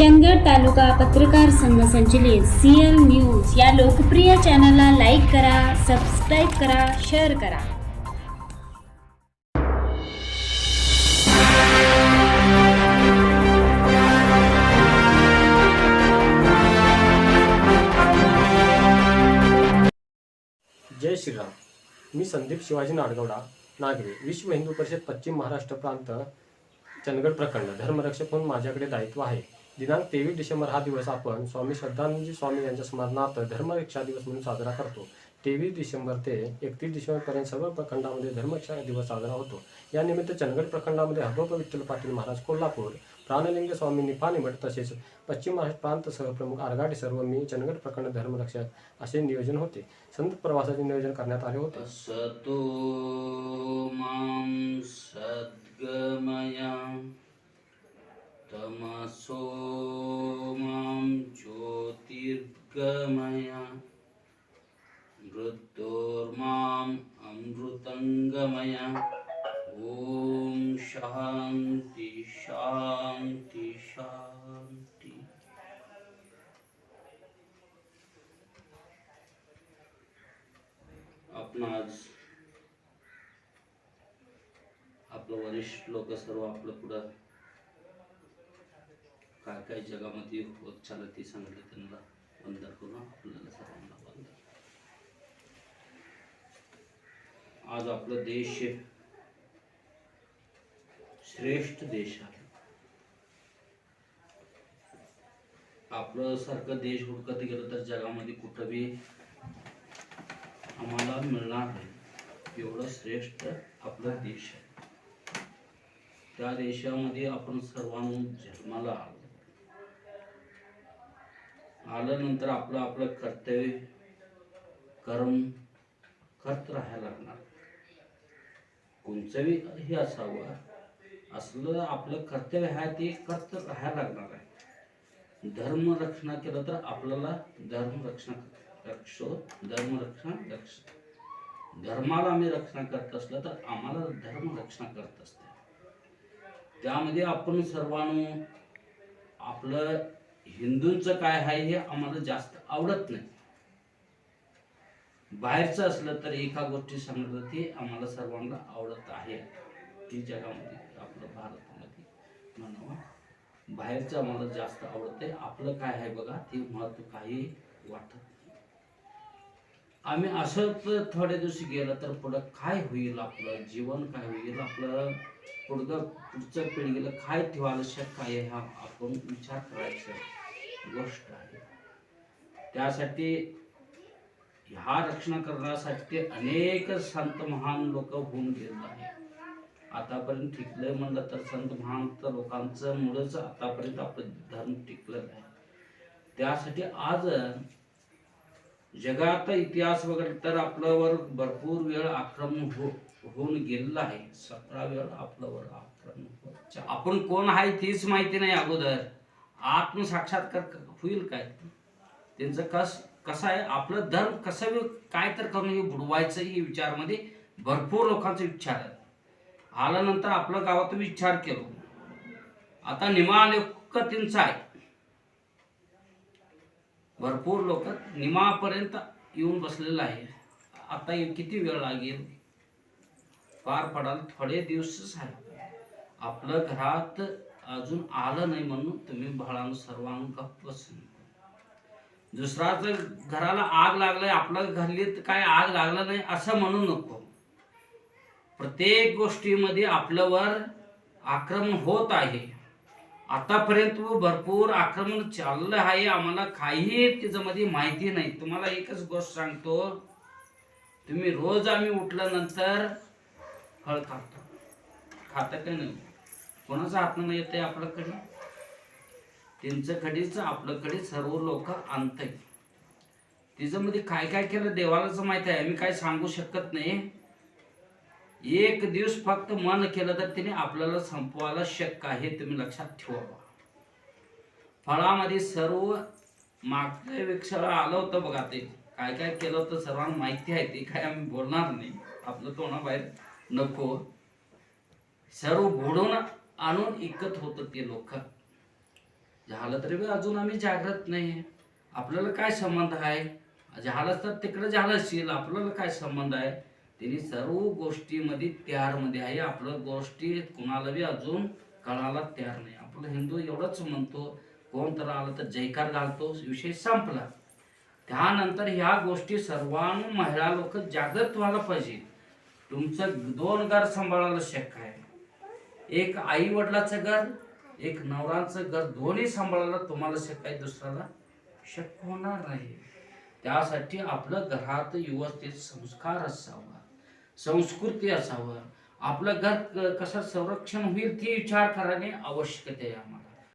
चंदगड तालुका पत्रकार संघ संचलित सी एल न्यूज या लोकप्रिय चॅनलला लाईक करा सबस्क्राईब करा शेअर करा. जय श्रीराम. मी संदीप शिवाजी नाडगौडा नागरी विश्व हिंदू परिषद पश्चिम महाराष्ट्र प्रांत चंदगड प्रखंड धर्मरक्षक म्हणून माझ्याकडे दायित्व आहे. दिनांक तेवीस डिसेंबर हा दिवस आपण स्वामी श्रद्धानंदजी स्वामी यांच्या स्मरणार्थ धर्मरक्षा दिवस म्हणून साजरा करतो. तेवीस डिसेंबर ते एकतीस डिसेंबरपर्यंत सर्व प्रखंडामध्ये धर्मरक्षा दिवस साजरा होतो. या निमित्त चंदगड प्रखंडामध्ये हबोप विठ्ठल पाटील महाराज कोल्हापूर प्राणलिंग स्वामी निपाणी तसेच पश्चिम महाराष्ट्र प्रांत सहप्रमुख आरगाडे सर्व मी चंदगड प्रखंड धर्मरक्षक असे नियोजन होते. संत प्रवासाचे नियोजन करण्यात आले होते. मृत्योर्माम् अमृतङ्गमय। ॐ शान्ति शान्ति शान्ति। आपण आज आपलं वरिष्ठ लोक सर्व आपलं पुढं काय काय जगामध्ये होत चालत ते सांगितलं त्यांना. वंदन करून आपल्याला सर्वांना वंदन आज आपला देश श्रेष्ठ देश आहे. आपलं सारखं देश हुडकत गेलं तर जगामध्ये कुठं बी आम्हाला मिळणार नाही. एवढं श्रेष्ठ आपला देश आहे. त्या देशामध्ये आपण सर्वांना जन्माला आलो. आल्यानंतर आपलं आपलं कर्तव्य कर्म करत राहायला लागणार. कोणचंही हे असावं. असलं आपलं कर्तव्य आहे ते कर्तव्य राहायला लागणार आहे. धर्म रक्षणा केलं तर आपल्याला धर्म रक्षण रक्षो धर्म रक्षण रक्ष. धर्माला आम्ही रक्षण करत असलं तर आम्हाला धर्म रक्षण करत असते. त्यामध्ये आपण सर्वांनो आपलं हिंदूंचं काय आहे हे आम्हाला जास्त आवडत नाही. बाहेरचं असलं तर एका गोष्टी सांगितलं ते आम्हाला सर्वांना आवडत आहे. ती जगामध्ये आपलं भारतामध्ये. म्हणावं बाहेरचं आम्हाला जास्त आवडत आहे आपलं काय आहे बघा ते महत्त्व काही वाटत नाही. आम्ही असं थोड्या दिवशी गेलं तर पुढं काय होईल आपलं? जीवन काय होईल? आपलं पुढं पुढच्या पिढीला काय ठेवायला शक्य आहे हा आपण विचार करायचा गोष्ट आहे. त्यासाठी ह्या रक्षण करण्यासाठी अनेक संत महान लोक होऊन गेलेले आहे आतापर्यंत टिकलंय म्हणलं तर संत महान लोकांचं मुळंच आतापर्यंत आपलं धर्म टिकलं आहे त्यासाठी आज जगात इतिहास वगैरे तर आपल्यावर भरपूर वेळ आक्रमण हो होऊन गेलेलं आहे. सतरा वेळ आपल्यावर आक्रमण आपण कोण आहे तीच माहिती नाही अगोदर. आत्मसाक्षात्कार होईल काय? त्यांचं कस कसं आहे आपलं धर्म कसं काय तर करून हे बुडवायचं हे विचारमध्ये भरपूर लोकांचा विचार आहे आल्यानंतर आपलं गावात विचार केलो. आता निमा त्यांचा आहे. भरपूर लोक निमापर्यंत येऊन बसलेलं आहे. आता किती वेळ लागेल? पार पडाल थोडे दिवसच आहे. आपलं घरात अजून आलं नाही म्हणून तुम्ही बाळांनो सर्वांना गप्प बसून दुसराच घराला आग लागलाय आपल्या घरली काय आग लागला नाही असं म्हणू नको. प्रत्येक गोष्टीमध्ये आपल्यावर आक्रमण होत आहे. आतापर्यंत भरपूर आक्रमण चाललं आहे आम्हाला काही त्याच्यामध्ये माहिती नाही. तुम्हाला एकच गोष्ट सांगतो तुम्ही रोज आम्ही उठल्यानंतर फळ खातो. खाता का नाही? कोणाचा हात नाही येत आहे आपल्याकडे? त्यांच्याकडेच आपल्याकडे सर्व लोक आणत तिच्यामध्ये काय काय केलं देवालाच माहीत आहे? मी काय सांगू शकत नाही. एक दिवस फक्त मन केलं तर तिने आपल्याला संपवायला शक्य आहे. तुम्ही लक्षात ठेवा फळामध्ये सर्व मागच्या वेक्षाला आलं होतं बघा ते. काय काय केलं होतं सर्वांना माहिती आहे. ते काय आम्ही बोलणार नाही. आपलं तोंडाबाहेर नको. सर्व घोडून आणून इकत होतं ते लोक. झालं तरी बी अजून आम्ही जागृत नाही आपल्याला काय संबंध आहे? झालं तर तिकडे झालंशील आपल्याला काय संबंध आहे? त्यांनी सर्व गोष्टीमध्ये तयारमध्ये आहे. आपलं गोष्टी कुणाला बी अजून कळायला तयार नाही. आपलं हिंदू एवढंच म्हणतो कोण तर आलं तर जयकार घालतो विषय संपला. त्यानंतर ह्या गोष्टी सर्वांना महिला लोक जागृत व्हायला पाहिजे. तुमचं दोन घर सांभाळायला शक्य आहे. एक आई वडिलाचं घर एक नवराचं घर दोन्ही सांभाळायला तुम्हाला शक्य दुसऱ्याला शक्य होणार नाही. त्यासाठी आपलं घरात व्यवस्थित संस्कार असावा संस्कृती असावं. आपलं घर कसं संरक्षण होईल ती विचार करणे आवश्यक आहे आम्हाला.